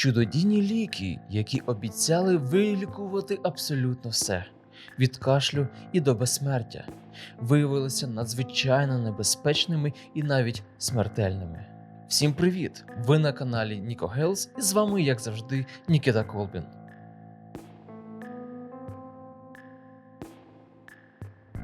Чудодійні ліки, які обіцяли вилікувати абсолютно все від кашлю і до безсмертя, виявилися надзвичайно небезпечними і навіть смертельними. Всім привіт! Ви на каналі Ніко Гелс, і з вами, як завжди, Нікіта Колбін.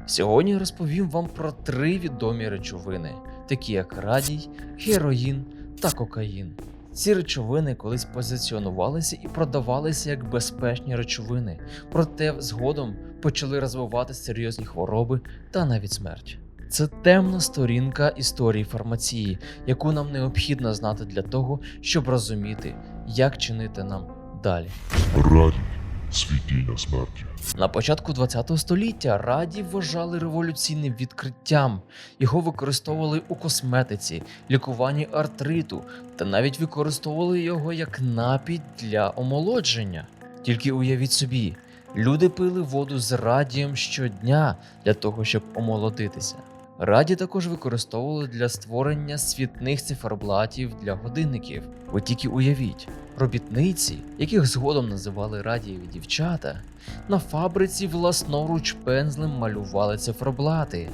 Сьогодні розповім вам про три відомі речовини, такі як радій, героїн та кокаїн. Ці речовини колись позиціонувалися і продавалися як безпечні речовини, проте згодом почали розвивати серйозні хвороби та навіть смерть. Це темна сторінка історії фармації, яку нам необхідно знати для того, щоб розуміти, як чинити нам далі. Радій світіння смерті. На початку ХХ століття радій вважали революційним відкриттям. Його використовували у косметиці, лікуванні артриту та навіть використовували його як напій для омолодження. Тільки уявіть собі, люди пили воду з радієм щодня для того, щоб омолодитися. Раді також використовували для створення світних циферблатів для годинників. Ви тільки уявіть, робітниці, яких згодом називали радієві дівчата, на фабриці власноруч пензлем малювали циферблати.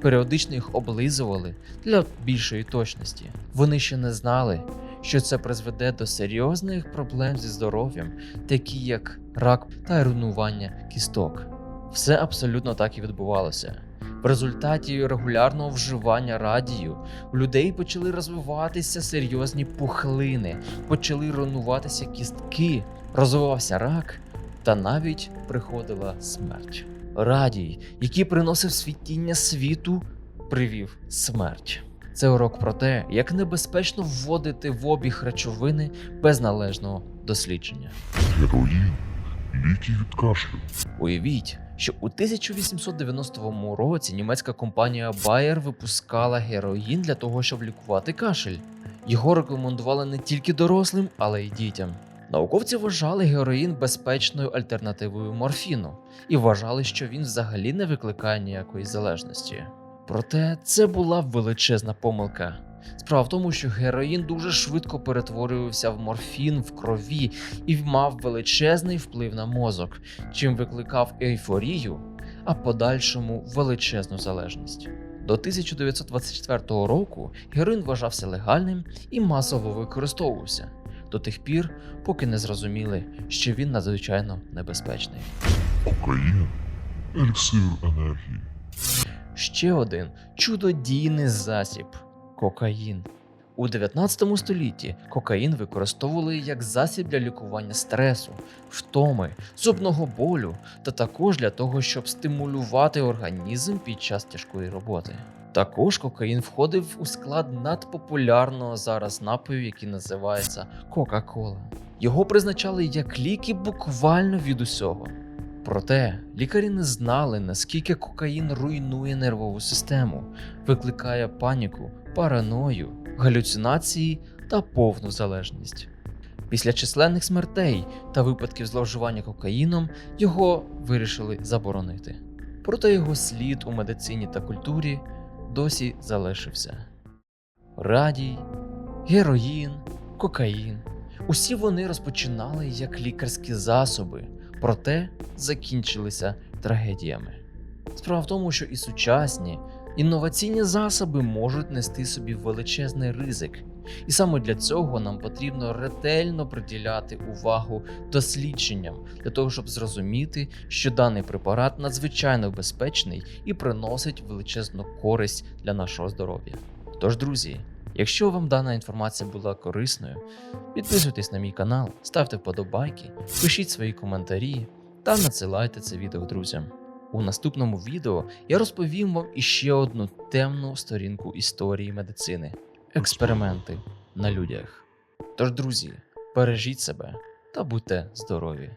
Періодично їх облизували для більшої точності. Вони ще не знали, що це призведе до серйозних проблем зі здоров'ям, такі як рак та руйнування кісток. Все абсолютно так і відбувалося. В результаті регулярного вживання радію у людей почали розвиватися серйозні пухлини, почали руйнуватися кістки, розвивався рак та навіть приходила смерть. Радій, який приносив світіння світу, привів смерть. Це урок про те, як небезпечно вводити в обіг речовини без належного дослідження. Героїн ліки від кашлю. Уявіть, що у 1890 році німецька компанія Bayer випускала героїн для того, щоб лікувати кашель. Його рекомендували не тільки дорослим, але й дітям. Науковці вважали героїн безпечною альтернативою морфіну і вважали, що він взагалі не викликає ніякої залежності. Проте це була величезна помилка. Справа в тому, що героїн дуже швидко перетворювався в морфін в крові і мав величезний вплив на мозок, чим викликав ейфорію, а подальшому величезну залежність. До 1924 року героїн вважався легальним і масово використовувався до тих пір, поки не зрозуміли, що він надзвичайно небезпечний. Кокаїн еліксир енергії. Ще один чудодійний засіб кокаїн. У 19 столітті кокаїн використовували як засіб для лікування стресу, втоми, зубного болю та також для того, щоб стимулювати організм під час тяжкої роботи. Також кокаїн входив у склад надпопулярного зараз напою, який називається Кока-Кола. Його призначали як ліки буквально від усього. Проте лікарі не знали, наскільки кокаїн руйнує нервову систему, викликає паніку, параною, галюцинації та повну залежність. Після численних смертей та випадків зловживання кокаїном його вирішили заборонити. Проте його слід у медицині та культурі досі залишився. Радій, героїн, кокаїн. Усі вони розпочинали як лікарські засоби, проте закінчилися трагедіями. Справа в тому, що і сучасні інноваційні засоби можуть нести собі величезний ризик, і саме для цього нам потрібно ретельно приділяти увагу дослідженням для того, щоб зрозуміти, що даний препарат надзвичайно безпечний і приносить величезну користь для нашого здоров'я. Тож, друзі, якщо вам дана інформація була корисною, підписуйтесь на мій канал, ставте вподобайки, пишіть свої коментарі та надсилайте це відео друзям. У наступному відео я розповім вам іще одну темну сторінку історії медицини експерименти на людях. Тож, друзі, бережіть себе та будьте здорові!